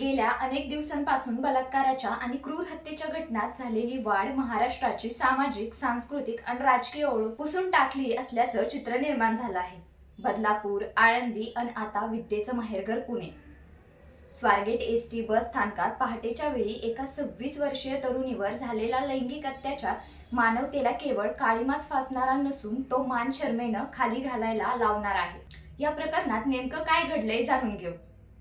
गेल्या अनेक दिवसांपासून बलात्काराच्या आणि क्रूर हत्येच्या घटनात झालेली वाढ महाराष्ट्राची सामाजिक सांस्कृतिक आणि राजकीय ओळख पुसून टाकली असल्याचं चित्र निर्माण झालं आहे. बदलापूर आळंदी आणि आता विद्येचं माहेरघर Pune. Swargate S T bus स्थानकात पहाटेच्या वेळी एका सव्वीस वर्षीय तरुणीवर झालेला लैंगिक अत्याचार मानवतेला केवळ काळीमाच फासणारा नसून तो मान शर्मेनं खाली घालायला लावणार आहे. या प्रकरणात नेमकं काय घडलंय जाणून घेऊ.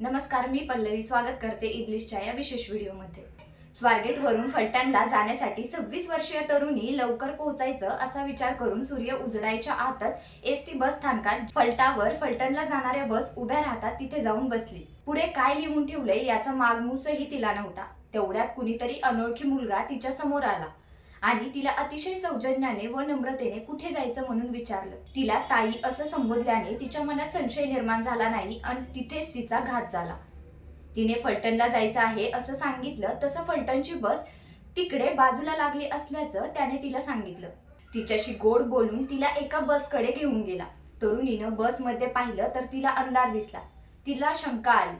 नमस्कार मी पल्लवी स्वागत करते इब्लिशच्या या विशेष व्हिडिओमध्ये. स्वारगेटवरून फलटणला जाण्यासाठी सव्वीस वर्षीय तरुणी लवकर पोहोचायचं असा विचार करून सूर्य उजडायच्या आतच एस टी बस स्थानकात फलटावर फलटणला जाणाऱ्या बस उभ्या राहतात तिथे जाऊन बसली. पुढे काय लिहून ठेवलंय याचा मागमूसही तिला नव्हता. तेवढ्यात कुणीतरी अनोळखी मुलगा तिच्या समोर आला. आणि तिला अतिशय सौजन्याने व नम्रतेने कुठे जायचं म्हणून विचारलं. तिला ताई असं संबोधल्याने तिच्या मनात संशय निर्माण झाला नाही आणि तिथेच तिचा घात झाला. तिने फलटणला जायचं आहे असं सांगितलं तसं फलटणची बस तिकडे बाजूला लागली असल्याचं त्याने तिला सांगितलं. तिच्याशी गोड बोलून तिला एका बसकडे घेऊन गेला. तरुणीनं बसमध्ये पाहिलं तर तिला अंधार दिसला. तिला शंका आली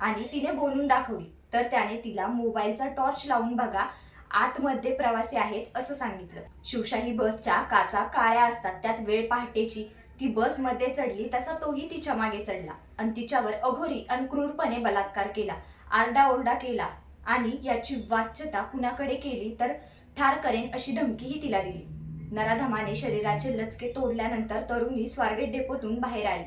आणि तिने बोलून दाखवली. तर त्याने तिला मोबाईलचा टॉर्च लावून बघा आतमध्ये प्रवासी आहेत असं सांगितलं. शिवशाही बसच्या काचा काळ्या असतात. त्यात वेळ पहाटेची. ती बसमध्ये चढली तसा तोही तिच्यामागे चढला. आणि तिच्यावर अघोरी आणि क्रूरपणे बलात्कार केला. आरडाओरडा केला. आणि याची वाच्यता कुणाकडे केली तर ठार करेन अशी धमकीही तिला दिली. नराधमाने शरीराचे लचके तोडल्यानंतर तरुणी स्वारगेट डेपोतून बाहेर आली.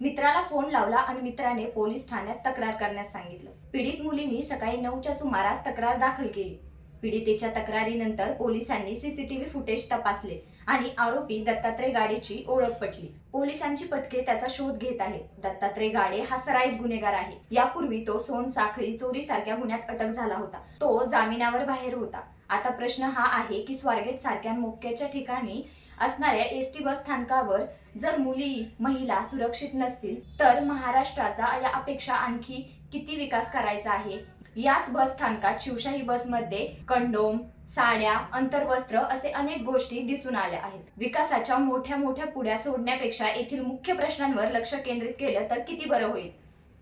मित्राला फोन लावला आणि मित्राने पोलीस ठाण्यात तक्रार करण्यास सांगितलं. पीडित मुलींनी सकाळी नऊच्या सुमारास तक्रार दाखल केली. पीडितेच्या तक्रारीनंतर पोलिसांनी सीसीटीव्ही फुटेज तपासले आणि आरोपी दत्तात्रय गाडेची ओळख पटली. पोलिसांची पथके त्याचा शोध घेत आहेत. दत्तात्रय गाडे हा सराईत गुन्हेगार आहे. यापूर्वी तो सोन साखळी चोरी सारख्या गुन्ह्यात अटक झाला होता. तो जामिनावर बाहेर होता. आता प्रश्न हा आहे की स्वारगेट सारख्या मोक्याच्या ठिकाणी असणाऱ्या एस टी बस स्थानकावर जर मुली महिला सुरक्षित नसतील तर महाराष्ट्राचा या अपेक्षा आणखी किती विकास करायचा आहे? याच बस स्थानकात शिवशाही बसमध्ये कंडोम साड्या अंतर्वस्त्र असे अनेक गोष्टी दिसून आल्या आहेत. विकासाच्या मोठ्या मोठ्या पुढ्या सोडण्यापेक्षा येथील मुख्य प्रश्नांवर लक्ष केंद्रित केलं तर किती बरं होईल?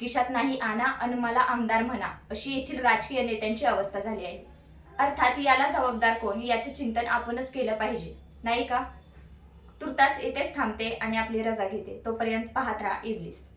किशात नाही आणा अन मला आमदार म्हणा अशी येथील राजकीय नेत्यांची अवस्था झाली आहे. अर्थात याला जबाबदार कोण? याचे चिंतन आपणच केलं पाहिजे. नाही का? तुर्तास येथेच थांबते आणि आपली रजा घेते. तोपर्यंत पाहत राहा इब्लिस